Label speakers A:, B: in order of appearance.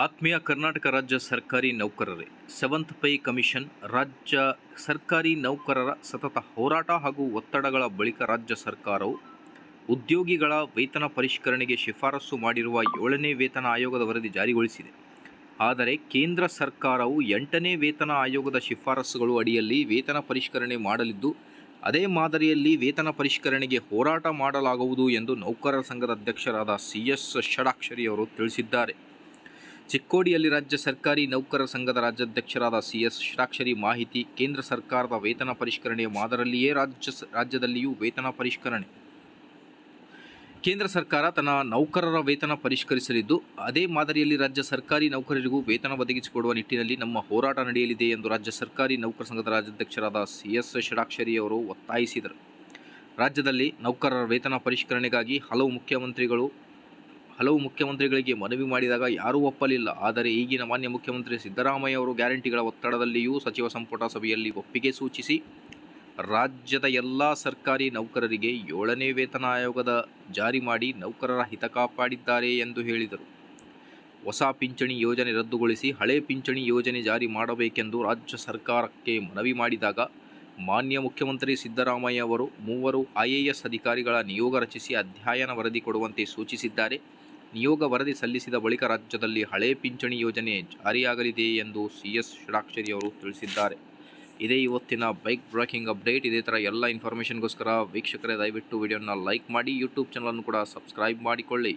A: ಆತ್ಮೀಯ ಕರ್ನಾಟಕ ರಾಜ್ಯ ಸರ್ಕಾರಿ ನೌಕರರೇ ಸೆವೆಂತ್ ಪೇ ಕಮಿಷನ್, ರಾಜ್ಯ ಸರ್ಕಾರಿ ನೌಕರರ ಸತತ ಹೋರಾಟ ಹಾಗೂ ಒತ್ತಡಗಳ ಬಳಿಕ ರಾಜ್ಯ ಸರ್ಕಾರವು ಉದ್ಯೋಗಿಗಳ ವೇತನ ಪರಿಷ್ಕರಣೆಗೆ ಶಿಫಾರಸು ಮಾಡಿರುವ ಏಳನೇ ವೇತನ ಆಯೋಗದ ವರದಿ ಜಾರಿಗೊಳಿಸಿದೆ. ಆದರೆ ಕೇಂದ್ರ ಸರ್ಕಾರವು ಎಂಟನೇ ವೇತನ ಆಯೋಗದ ಶಿಫಾರಸುಗಳು ಅಡಿಯಲ್ಲಿ ವೇತನ ಪರಿಷ್ಕರಣೆ ಮಾಡಲಿದ್ದು, ಅದೇ ಮಾದರಿಯಲ್ಲಿ ವೇತನ ಪರಿಷ್ಕರಣೆಗೆ ಹೋರಾಟ ಮಾಡಲಾಗುವುದು ಎಂದು ನೌಕರರ ಸಂಘದ ಅಧ್ಯಕ್ಷರಾದ ಸಿ ಎಸ್ ಷಡಾಕ್ಷರಿ ಅವರು ತಿಳಿಸಿದ್ದಾರೆ. ಚಿಕ್ಕೋಡಿಯಲ್ಲಿ ರಾಜ್ಯ ಸರ್ಕಾರಿ ನೌಕರರ ಸಂಘದ ರಾಜ್ಯಾಧ್ಯಕ್ಷರಾದ ಸಿ ಎಸ್ ಷಡಾಕ್ಷರಿ ಮಾಹಿತಿ, ಕೇಂದ್ರ ಸರ್ಕಾರದ ವೇತನ ಪರಿಷ್ಕರಣೆಯ ಮಾದರಲ್ಲಿಯೇ ರಾಜ್ಯ ರಾಜ್ಯದಲ್ಲಿಯೂ ವೇತನ ಪರಿಷ್ಕರಣೆ. ಕೇಂದ್ರ ಸರ್ಕಾರ ತನ್ನ ನೌಕರರ ವೇತನ ಪರಿಷ್ಕರಿಸಲಿದ್ದು, ಅದೇ ಮಾದರಿಯಲ್ಲಿ ರಾಜ್ಯ ಸರ್ಕಾರಿ ನೌಕರರಿಗೂ ವೇತನ ಒದಗಿಸಿಕೊಡುವ ನಿಟ್ಟಿನಲ್ಲಿ ನಮ್ಮ ಹೋರಾಟ ನಡೆಯಲಿದೆ ಎಂದು ರಾಜ್ಯ ಸರ್ಕಾರಿ ನೌಕರ ಸಂಘದ ರಾಜ್ಯಾಧ್ಯಕ್ಷರಾದ ಸಿ ಎಸ್ ಷಡಾಕ್ಷರಿ ಅವರು ಒತ್ತಾಯಿಸಿದರು. ರಾಜ್ಯದಲ್ಲಿ ನೌಕರರ ವೇತನ ಪರಿಷ್ಕರಣೆಗಾಗಿ ಹಲವು ಮುಖ್ಯಮಂತ್ರಿಗಳು ಹಲವು ಮುಖ್ಯಮಂತ್ರಿಗಳಿಗೆ ಮನವಿ ಮಾಡಿದಾಗ ಯಾರೂ ಒಪ್ಪಲಿಲ್ಲ. ಆದರೆ ಈಗಿನ ಮಾನ್ಯ ಮುಖ್ಯಮಂತ್ರಿ ಸಿದ್ದರಾಮಯ್ಯ ಅವರು ಗ್ಯಾರಂಟಿಗಳ ಒತ್ತಡದಲ್ಲಿಯೂ ಸಚಿವ ಸಂಪುಟ ಸಭೆಯಲ್ಲಿ ಒಪ್ಪಿಗೆ ಸೂಚಿಸಿ, ರಾಜ್ಯದ ಎಲ್ಲ ಸರ್ಕಾರಿ ನೌಕರರಿಗೆ ಏಳನೇ ವೇತನ ಆಯೋಗದ ಜಾರಿ ಮಾಡಿ ನೌಕರರ ಹಿತ ಕಾಪಾಡಿದ್ದಾರೆ ಎಂದು ಹೇಳಿದರು. ಹೊಸ ಪಿಂಚಣಿ ಯೋಜನೆ ರದ್ದುಗೊಳಿಸಿ ಹಳೆ ಪಿಂಚಣಿ ಯೋಜನೆ ಜಾರಿ ಮಾಡಬೇಕೆಂದು ರಾಜ್ಯ ಸರ್ಕಾರಕ್ಕೆ ಮನವಿ ಮಾಡಿದಾಗ, ಮಾನ್ಯ ಮುಖ್ಯಮಂತ್ರಿ ಸಿದ್ದರಾಮಯ್ಯ ಅವರು ಮೂವರು ಐಎಎಸ್ ಅಧಿಕಾರಿಗಳ ನಿಯೋಗ ರಚಿಸಿ ಅಧ್ಯಯನ ವರದಿ ಕೊಡುವಂತೆ ಸೂಚಿಸಿದ್ದಾರೆ. ನಿಯೋಗ ವರದಿ ಸಲ್ಲಿಸಿದ ಬಳಿಕ ರಾಜ್ಯದಲ್ಲಿ ಹಳೆ ಪಿಂಚಣಿ ಯೋಜನೆ ಜಾರಿಯಾಗಲಿದೆ ಎಂದು ಸಿ ಎಸ್ ಷಡಾಕ್ಷರಿ ಅವರು ತಿಳಿಸಿದ್ದಾರೆ. ಇದೇ ಇವತ್ತಿನ ಬೈಕ್ ಬ್ರೇಕಿಂಗ್ ಅಪ್ಡೇಟ್. ಇದೇ ಥರ ಎಲ್ಲ ಇನ್ಫಾರ್ಮೇಷನ್ಗೋಸ್ಕರ ವೀಕ್ಷಕರೇ, ದಯವಿಟ್ಟು ವಿಡಿಯೋನ ಲೈಕ್ ಮಾಡಿ ಯೂಟ್ಯೂಬ್ ಚಾನಲನ್ನು ಕೂಡ ಸಬ್ಸ್ಕ್ರೈಬ್ ಮಾಡಿಕೊಳ್ಳಿ.